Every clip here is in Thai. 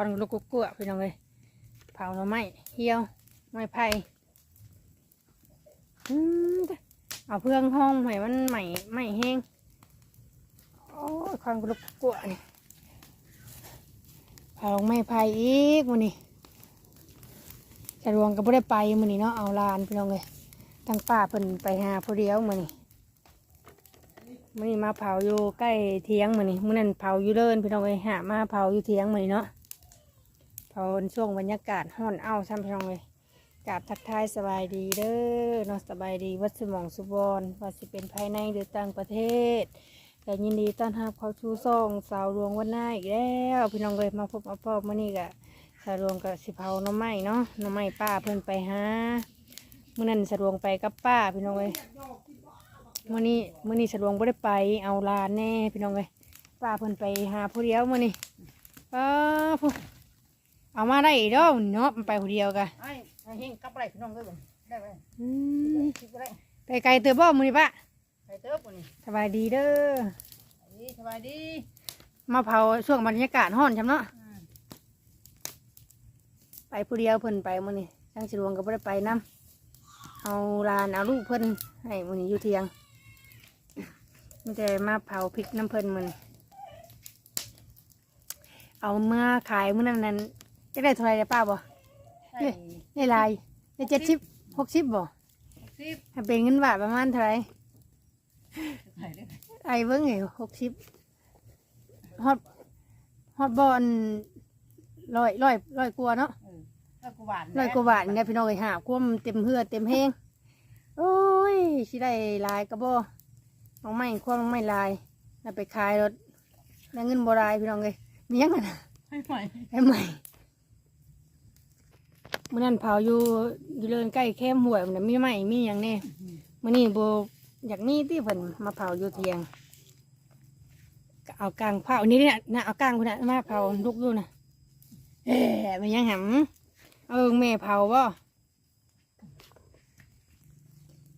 อนลูกกุ๊กกัวพี่น้องเลยเผาหน่อไม้เหี่ยวไม้ไผ่อืมเอาเพื่องห้องให้มันใหม่ใหม่แห้งโอ้ยคอนลูกกุ๊กกัวนี่เผาไม้ไผ่อีกมือนี้สะดวงก็บ่ได้ไปมือนี้เนาะเอาลานพี่น้องเลยตั้งป้าเพิ่นไปหาผู้เดียวมือนี้มื่อนี้มาเผาอยู่ใกล้เทียงมือนี้มื่อนั้นเผาอยู่เดินพี่น้องเลยหามาเผาอยู่เทียงมือนี้เนาะ เผาช่วงบรรยากาศห้อนเอาซ้ำพี่น้องเลยกราบทักทายสบายดีเด้อเนาะสบายดีวัดสมองสุบอนว่าสิเป็นภายในหรือต่างประเทศแต่ยินดีต้อนรับเข้าชูซ่องสาวรวงวันหน้าอีกแล้วพี่น้องเลยมาพบมาพบมื่อนี้กะสาวรวงกับสิเผาน้ำไม้เนาะน้ำไม้ป้าเพิ่นไปหามื่อนั้นสาวรวงไปกับป้าพี่น้องเลยมื่อนี้มื่อนี้สะดวกบ่ได้ไปเอาลานแน่พี่น้องเลยป้าเพิ่นไปหาผู้เดียวมื่อนี้เออผู้ เอามาได้อีกเด้อเนาะมันไปผู้เดียวกะไอ้ไอ้เฮงกลับอะไรพี่น้องด้วยบ่ได้ไหมอืมคิดอะไรไปไกลเตือบ่มื่อนี้ป้าไปเติบปุ่นี่สบายดีเด้อดีสบายดี มาเผาช่วงบรรยากาศร้อนจำเนาะอืมไปผู้เดียวเพิ่นไปมื่อนี้ทั้งสะดวกก็บ่ได้ไปนํเอาลานเอาลูกเพิ่นให้มื่อนี้อยู่เทียงมันจะมาเผาพริกน้ำเพิ่นมื่อนี้เอาเมื่อขายมื่อนั้นนั้น จะได้เท่าไหรได้ป้าบ่ใช่ได้ลายได้เจ็ดสิบหกสิบบ่สิบให้เป็นเงินบาทประมาณเท่าไหรใส่เลยไอ้เบิ้งไงหกสิบฮอดฮอดบอลร้อยร้อยร้อยกว่าเนาะเออแล้วกูหวานร้อยกว่าบาทเนี่ยพี่น้องไอ้หาควมเต็มเพื่อเต็มแห้งโอ้ยสิได้ลายกระบ่เอาไม่ควมไม่ลายแล้วไปขายรถได้เงินบ่ลายพี่น้องเลยมีหยังไงนะให้ใหม่ได้ไหม มื่อนั้นเผาอยู่อยู่เลินใกล้แคมห่วยมันนะมีไหมมีหยังแน่มื่อนี้โบอยากมีที่เพิ่นมาเผาอยู่เทียงก็เอากลางเผานี่เนี่ยนะเอากลางคนน่ะมาเผาลุกอยู่นะเอ๊ะมันยังหำเออแม่เผาบ่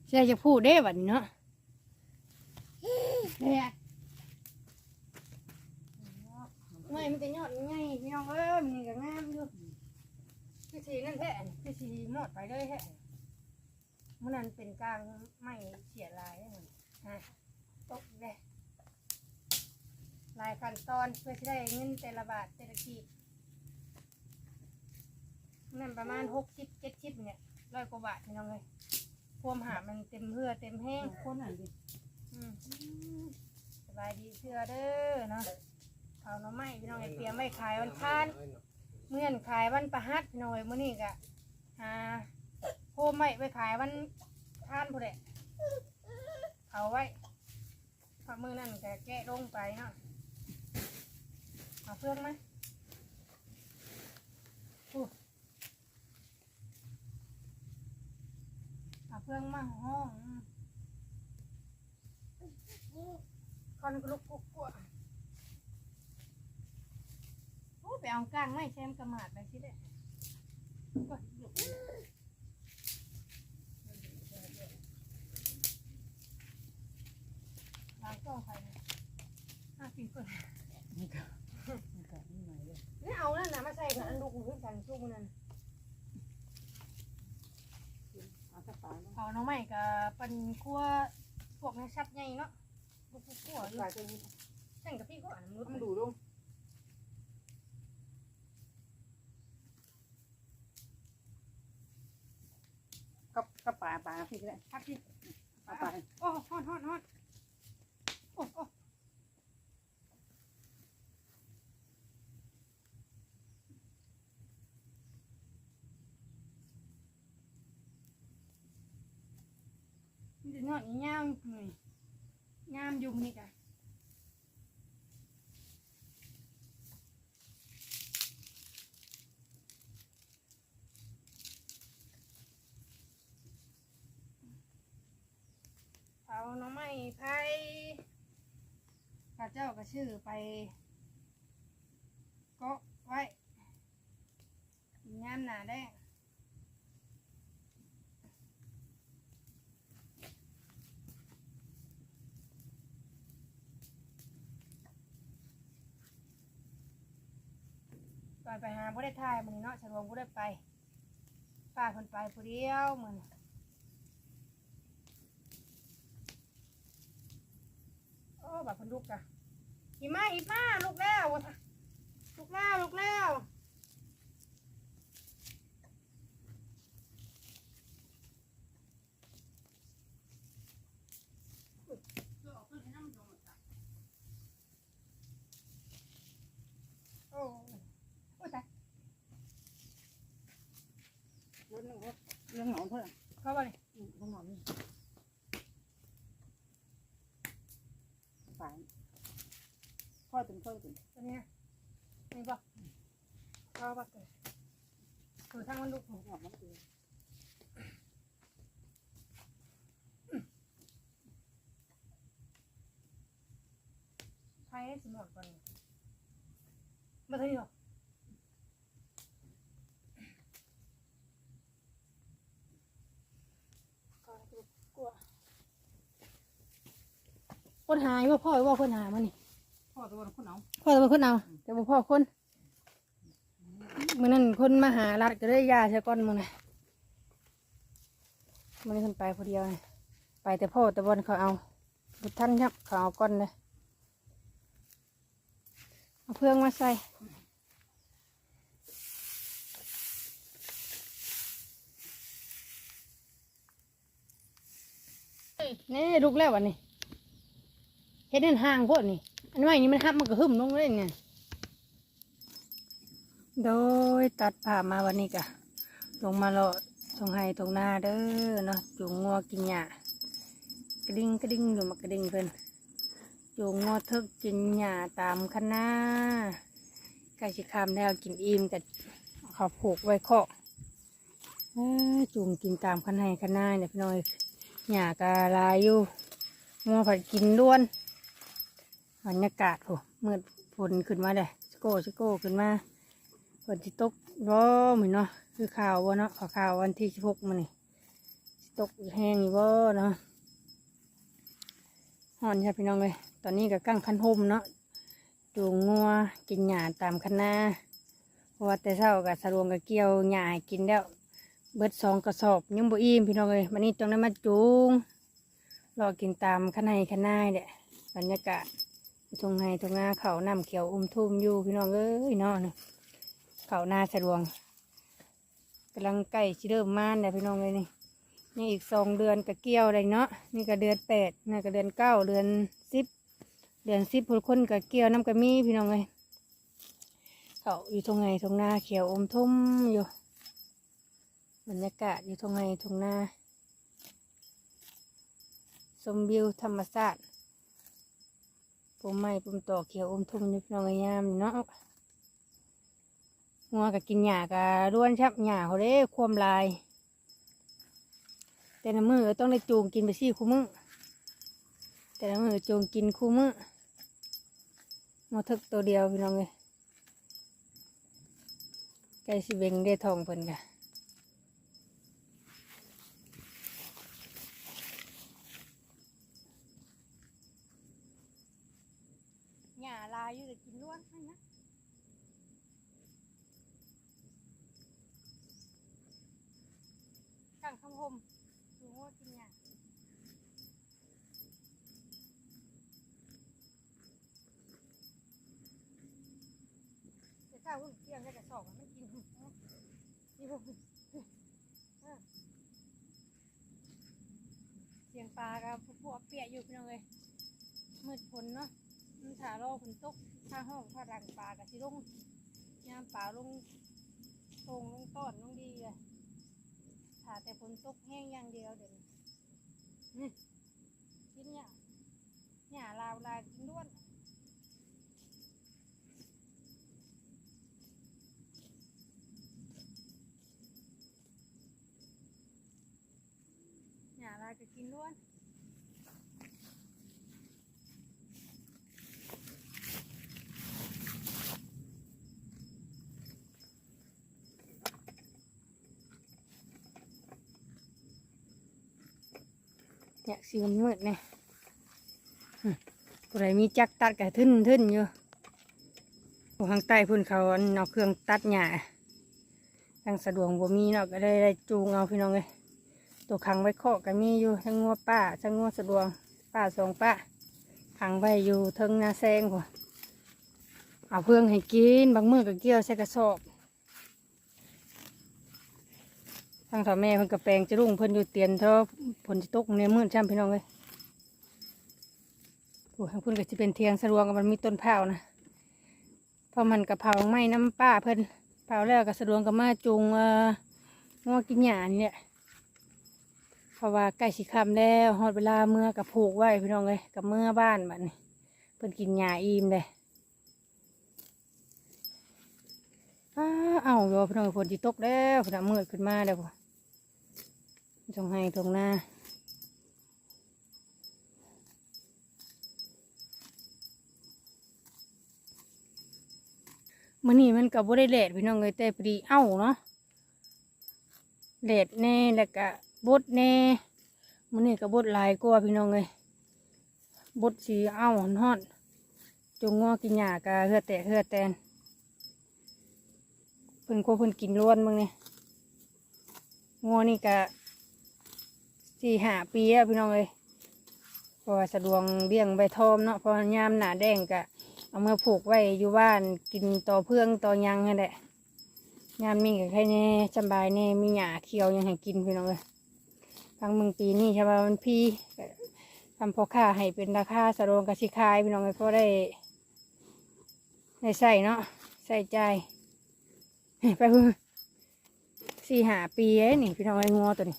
ใช่จะพูดได้บัดนี้เนาะเฮ้ยไม่มันจะยอดง่ายพี่น้องเอ้ยมันนี่ก็งามอยู่พี่สีนั่นแท้พี่ สีหมดไปเลยแท้มันนั้นเป็นกลางไม่เสียลายได้เหมือนฮะตกเลยลายขั้นตอนเพื่อที่ได้เงินแต่ละบาทแต่ละกีบมันนั่นประมาณหกสิบเจ็ดสิบเนี่ยร้อยกว่าบาทพี่น้องเลยพวมหามันเต็มเพื่อเต็มแห้งคนไหนดิอืมสบายดีเชื่อเด้อเนาะเอาหน่อไม้พี่น้องไอ้เตรียมไว้ขายวันทาน เมื่อนขายวันประหัสพี่น้องไอ้มื้อนี้กะ หาโฮมไว้ไว้ขายวันท่านผู้ใดเอาไว้พอมือนั่นก็แกะลงไปเนาะเอาเพื่องไหมอู้เอาเพื่องมาห้องคอนกรุกกุกกัวโอ้ไปเอากลางไม่แชมกระหมาดไปสิเด้ ลุดล้างกล้องไปเลยห้าปีก่อนนี่ก็นี่ก็นี่หน่อยเลยนี่เอานั่นนะมาใส่กับอันลูกหุ่นกันสู้มันนั่นเอาสักปาเนาะเอาน้องใหม่กับปันคั่วพวกนี้ชัดใหญ่เนาะลูกกุ๊กกัวอยู่ใส่ตัวนี้แข่งกับพี่ก็อ่านมนุษย์มัมันนดูดูดูกั บกับปลาป่าพี่ก็ได้พักพี่ป่าป่าโอ้ฮอดฮอดฮอดโอ้โอ้มันจะนอนอีงามหน่อยงามยุงนี่กะเอาหน้อง ไม้ไผ่ข้าเจ้าก็ชื่อไปเก็ไว้งามหนาแดงตอนไปหาบ่ได้ถ่ายมื้อนี้เนาะฉลองบ่ได้ไปป้าเพิ่นไปผู้เดียวมื้อนี้โอ้ บัดเพิ่นลุกกะหิมาหิมาลุกแล้วว่าซะลุกแล้วลุกแล้วโอ้โอ้ตายรถนึงรถเรื่องหนอนเพื่อนเข้าบ่นี่อืมเรื่องหนอนนี่ฝาย พ่อถึงพ่อถึงตัวนี้ยนี่บ่เข้าบ่เกิดเกิดทางมันลุกหนอนมันเองไผสิหมดก่อนนี่มาเท่านี้หรอกลัวคนหายว่าพ่อว่าคนหายมันนี่ พ่อตัวคนเอาพ่อจะเป็นคนเอาแต่บ่พ่อคนมื่อนั้นคนมาหารัดก็ได้ยาใช่ก้อนมึงนะมันนี้คนไปคนเดียวนะไปแต่พ่อต่บอลเขาเอาบุท่านครับเขาเอาก้อนเลยเอาเพื่องมาใส่นี่ลูกแล้ววันนี้เฮ็ดเดินห่างโพดนี่ อันใหม่นี้มันหับมันก็หึมลงเลยไงโดยตัดผ่ามาวันนี้กะลงมาเลาะตรงไห้ตรงหน้าเด้อเนาะจูงงัวกินหญ้ากระดิ่งกระดิ่งอยู่มากระดิ่งเพิ่นจูงงัวเทิกกินหญ้าตามคณะกล้สิคามแล้วกินอิ่มกับเขาผูกไว้เคาะจูงกินตามคันให้คันหน้าเนี่ยพี่น้อยหญ้ากะลายอยู่งัวผัดกินล้วน บรรยากาศโอ้มืดฝนขึ้นมาเลยสโก้สโก้ขึ้นมาฝนจะตกร้อเหมือนเนาะคือข่าวว่าเนาะข่าววันที่สิบหกมันนี่สิตกแห้งอยู่บ่เนาะฮอนใช่พี่น้องเลยตอนนี้ก็กั้งคันห่มเนาะจูงงัวกินหญ้าตามคันนาเพราะว่าแต่เช้ากับสรวงกับเกี่ยวหญ้ากินแล้วเบิดสองกระสอบยังบ่อิ่มพี่น้องเลยวันนี้ตรงนั้มาจูงรอกินตามคันในคันนาเด้บรรยากาศ ตรงไงตรงหน้าเขาน้ำเขียวอุ้มทุ่มอยู่พี่น้องเอ้ยเนาะนี่เขาหน้าสะดวงกำลังใกล้ชิเริ่มม่านเนี่ยพี่น้องเลยนี่นี่อีกสองเดือนก็เกี่ยวเลยเนาะนี่ก็เดือนแปดนี่ก็เดือนเก้าเดือนสิบเดือนสิบผู้คนก็เกี่ยวน้ำกระมีพี่น้องเลยเขาอยู่ตรงไงตรงหน้าเขียวอมทุ่มอยู่บรรยากาศอยู่ตรงไงตรงหน้าชมวิวธรรมชาติ ปุ่มไม้ปุ่มตอกเขียวอมทุ่มอยู่พี่น้องเอ้ยามเนาะงัวก็กินหญ้าก็ร่วนชับหญ้าเขาเด้ความลาย แต่ละมือต้องได้จูงกินไปสี่คู่มือแต่ละมือจูงกินคู่มือมาทึกตัวเดียวพี่น้องเลยใกล้สิเบงได้ทองเพิ่นกะ เสียงปลากับพวกเปียกอยู่พี่น้องเลยมืดฝนเนาะมันถารอฝนตกถ้าห้องถ้ารังปลากับสิลงยามปลาลงตรงลงต้อนลงดีเลยถ้าแต่ฝนตกแห้งอย่างเดียวเดี๋ยวนี้นี่กินหญ้าหญ้าลาวลายกินด้วนายก็กินด้วนเนี่ยสีมันมืดเนี่ยผู้ใดมีจักตัดกะทึ่นทึ่นอยู่ทางใต้พุ่นเขาเนาะเครื่องตัดหญ้าทางสะดวกบ่มีเนาะก็ได้ได้จูงเอาพี่น้องเลย ตัวขังไว้เคาะก็มีอยู่ทั้งงัวป้าทั้งงัวสะดวกป้าสองป้าขังไว้อยู่เทิงนาแซงพุ่นเอาเพื่องให้กินบางมือก็เกี่ยวใส่กระสอบทางถอแม่เพิ่นกระแปลงจะรุ่งเพิ่นอยู่เตียนเท่าผลจะตกในมื้อจ้ำพี่น้องเลยโอ้ทางเพิ่นก็จะเป็นเทียงสะดวงกับมันมีต้นเผานะพอมันกระเพราไม้น้ำป้าเพิ่นเผาแล้วก็สะดวกกับมาจุงเอ่องอกินหยาเนี่แหละ เพราะว่าใกล้สิคำแล้วฮอดเวลาเมื่อกับผูกไว้พี่น้องเลยกับเมื่อบ้านบัดนี้เพิ่นกินหยาอิ่มเลยอ้าเอาโยพี่น้องฝนจิตกแล้วฝนมืดขึ้นมาแล้วบ่จงให้ตรงหน้ามื่อนี้มันกับบ่ได้เลดพี่น้องเลยแต่พอดีเอ้าเนาะเลดแน่แล้วก็ บดแน่มื่อนี้ก็บดหลายกว่าพี่น้องเลยบดสีเอ้าหอนหอนจงงอกินหญ้ากะเฮือแตกเฮือแตนเพิ่นก็เพิ่นกินล้วนมึงเนี่ยงอนี่กะสี่หาปีแล้วพี่น้องเลยพราะว่าสะดวกเลี้ยงใบทอมเนาะเพอยามหนาแดงกะเอามาผูกไว้อยู่บ้านกินต่อเพื่องต่อยังนั่นแหละงานมีกับใครแน่สำบายแน่มีหยาเคียวยังให้กินพี่น้องเลย บางเมืองปีนี่ใช่ป่ะมันพี่ทำพอค่าให้เป็นราคาสะดวกสิคายพี่น้องเลยเพราะได้ได้ใส่เนาะใส่ใจไปเพื่อสี่หาปีเอ้นี่พี่น้องไอ้งัวตัวนี้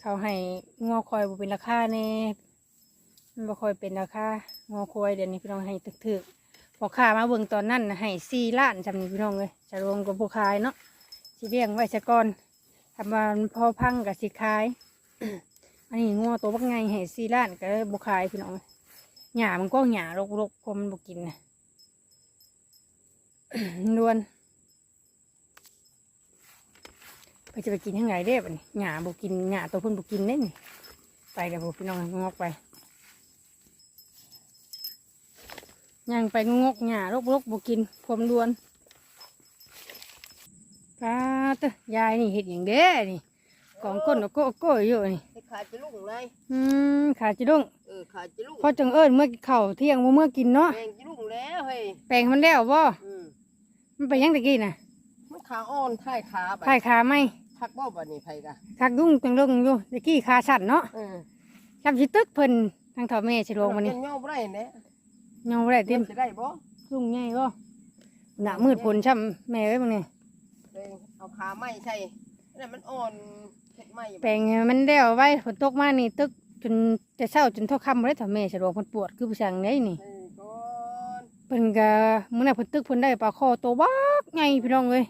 เขาให้งอคอยบ่เป็นราคาแน่มันบ่คอยเป็นราคางอคอยเดี๋ยวนี้พี่น้องให้ตึกๆ พอค่ามาเบิ่งตอนนั้นน่ะให้สี่ล้านจำนี้พี่น้องเลยจะรวมกับผู้ขายเนาะสิเลี้ยงไว้ซะก่อนทำมาพอพังกับสิขาย อันนี้งอตัวบักไงให้สี่ล้านก็บุขายพี่น้องเอ้ยหญ้ามันก็หญ้ารกๆพอมันบุกินนะนวลไปจะไปกินยังไงเด้บัดนี้หญ้าบุกินหญ้าตัวเพิ่นบุกินเด้นี่ไปเดี๋ยวพี่น้องงอกไป ย่างไปงอกหญ้ารกรกๆบุกินความดวนป้าเตะยายนี่เห็ดอย่างเด้นี่กองก้นโก้โก้อยู่นี่ให้ขาดจะลุ่งเลยอืมขาจิดุ้งเออขาดจะลุ่งพอจังเอิญเมื่อเข่าวเที่ยงบ่เมื่อกินเนาะแมงจะลุ่งแล้วเฮ้ยแปลงมันแล้วบ่อืมมันไปยังตะกี้น่ะมันขาอ่อนท้ายขาไปถ่ายขาไหมพักบ่บัดนี้ไผกะคักดุ้งจังลงอยู่ตะกี้ขาสั่นเนาะเออจำสิตึกเพิ่นทางเถาแม่สิลงมานี่เย่อบ่ได้แน่ยั งบ่ได้เต็มจะได้บ่ลุงใหญ่บ่หน้ามืดฝนช่ำแม่เอ้ยมึงนี่เออเอาขาไม้ใช่นั่นมันอ่อนเฮ็ดไม้แปลงมันแล้วไว้ฝนตกมานี่ตึกจนแต่เช้าจนเท่าค่ำเลยเถาแม่สะดวกเพิ่นปวดคือผู้ช่างได้นี่เออก่อนเพิ่นก็มื้อนั้นเพิ่นตึกเพิ่นได้ปลาคอตัวบักใหญ่พี่น้องเอ้ย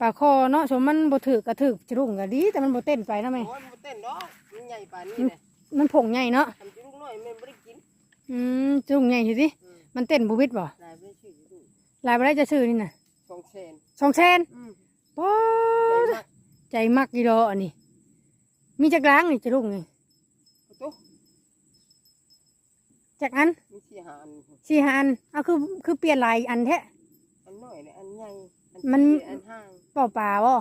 ปลาคอเนาะสมมันบ่ถือกระถือจะรุ่งก็ดี แต่มันบ่เต้นไปนะแม่โอ้ยมันบ่เต้นดอกมันใหญ่ปานนี้แหละมันผงใหญ่เนาะทำจิลุงน้อยแม่นบ่ได้กิน อืมจะรุ่งใหญ่สิสิอืมมันเต้นบ่วิดบ่นายบ่ได้ชื่อจิลุงลายบ่ได้จะซื้อนี่น่ะสองแสนสองแสนอืมป๊ใหญ่อมากใจมักอีดออันนี้ มีจักล้างนี่จะรุ่งนี่ตุ๊จักอันมีสี่หาอันสี่ห้าอันเอาคือคือเปลี่ยนหลายอันแท้อันน้อยเนี่ยอันใหญ่อันมันสี่อันห้างเปล่าปลาบ่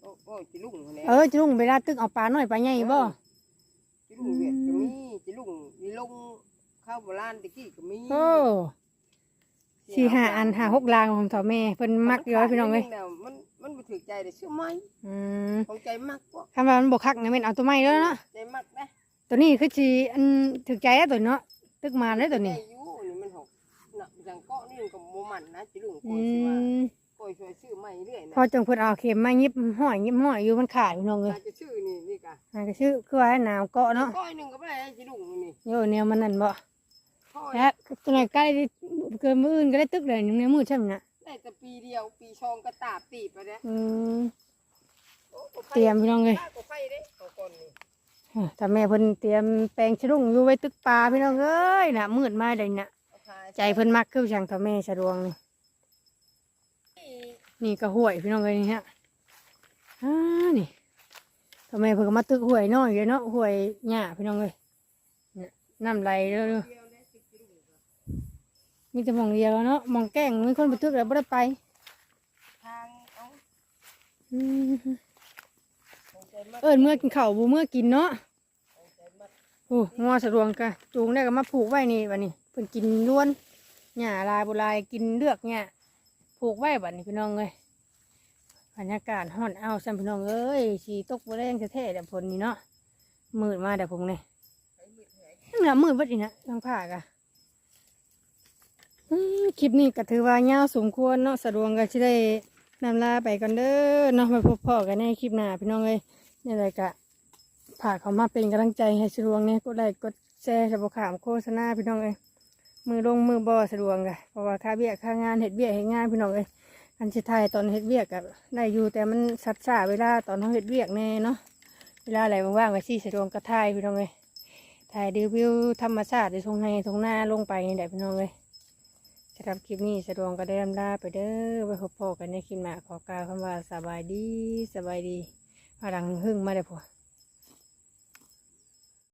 โอ้โอ้จิลุงคนนี้เออจะรุ่งเวลาตึกเอาปลาน้อยปลาใหญ่บ่จิลุงเวียดก็มีจิลุงมีลง ข้าวโบราณตะกี้ก็มีโอ้สี่ห้าอันห้าหกลางของเถาแม่เพิ่นมักอยู่แล้วพี่น้องเอ้ยมันมันบ่ถือใจได้ชื่อไหมอืมของใจมักก็คำว่ามันบกคักนะแม่นเอาตัวใหม่แล้วเนาะใจมักนะตัวนี้คือสีอันถึกใจแล้วตัวเนาะตึกมาแล้วตัวนี้ใจอยู่นี่มันหกน่ะจังเกาะนี่มันก็บ่มันนะจิลุงอืโกยสิว่ามโกยช่วยชื่อใหม่เรื่อยพนะอจังเพิ่นเอาเข็มมายิบห้อยยิบห้อยอยู่มันขาดพี่น้องเลยอาจจะชื่อนี่นี่กะอันก็ชื่อคือว่าหนาวเกาะเนาะก้อยหนึงก็บ่ได้จิลุงนี่โยแนวมันนั่นบ่ก้อย แล้วตัวไหนใกล้เกินมื้ออื่นก็ได้ตึกเลยในมือใช่ไหมนะได้แต่ปีเดียวปีชองก็ตาบตีบไปแล้วอืมโอ้ก็ไฟเตรียมพี่น้องเลยก็ไฟเด้เอาก่อนนี่ถ้าแม่เพิ่นเตรียมแปลงชะลุงอยู่ไว้ตึกปลาพี่น้องเอ้ยน่ะมืดมาเลยน่ะเอาขาใจเพิ่นมักคือช่างถ้าแม่สะดวงนี่นี่ก็ห้วยพี่น้องเลยนี่ฮะอ่านี่ถ้าแม่เพิ่นก็มาตึกห้วยน้อยเลยเนาะห้วยหญ้าพี่น้องเลยน่ะน้ำไหลเด้อ มีแต่หมองเดียวเนาะหมองแกล้งมีคนไปทึกแล้วบ่ได้ไปทางเอาอืมของใจมัดเอิ้นเมื่อกินข้าวบ่เมื่อกินเนาะของใจมัดโอ้งอสะดวงกะจูงได้ก็มาผูกไว้นี่บัดนี้เพิ่นกินล้วนหญ้าลายบ่ลายกินเลือกหญ้าผูกไว้บัดนี้พี่น้องเอ้ยบรรยากาศฮ้อนอ้าวซั่นพี่น้องเอ้ยสิตกบ่แรงแท้ๆแต่ฝนนี่เนาะมืดมาแต่ผมนี่ใช้มืดไหนเหนือมืดเบัดอีนะทางภาคอะอืม คลิปนี้ก็ถือว่ายาวสมควรเนาะสะดวกก็จะได้นำลาไปกันเด้อเนาะไปพบพ่อกันในคลิปหน้าพี่น้องเลยนี่อะไรกะฝาเขามาเป็นกำลังใจให้สะดวกเนี่ยกดไลค์กดแชร์สะบขามโฆษณาพี่น้องเลยมือลงมือบ่สะดวกกะเพราะว่าค่าเบี้ยค่างานเห็ดเบี้ยเห็ดงานพี่น้องเลยอันสุดท้ายตอนเห็ดเบี้ยกับได้อยู่แต่มันสัดสาเวลาตอนเขาเห็ดเบี้ยแน่เนาะเวลาอะไรว่างๆก็สิสะดวกกระทายพี่น้องเลยถ่ายรีวิวธรรมชาติในทงให้ทงหน้าลงไปนี่แหละพี่น้องเลยำหรับคลิปนี้สะดวกก็ได้ลำลาไปเด้อไปพบพอกันในคลิปหน้าขอกล่าวคำว่าสบายดีสบายดีพลังหึ่งมาเลยพอ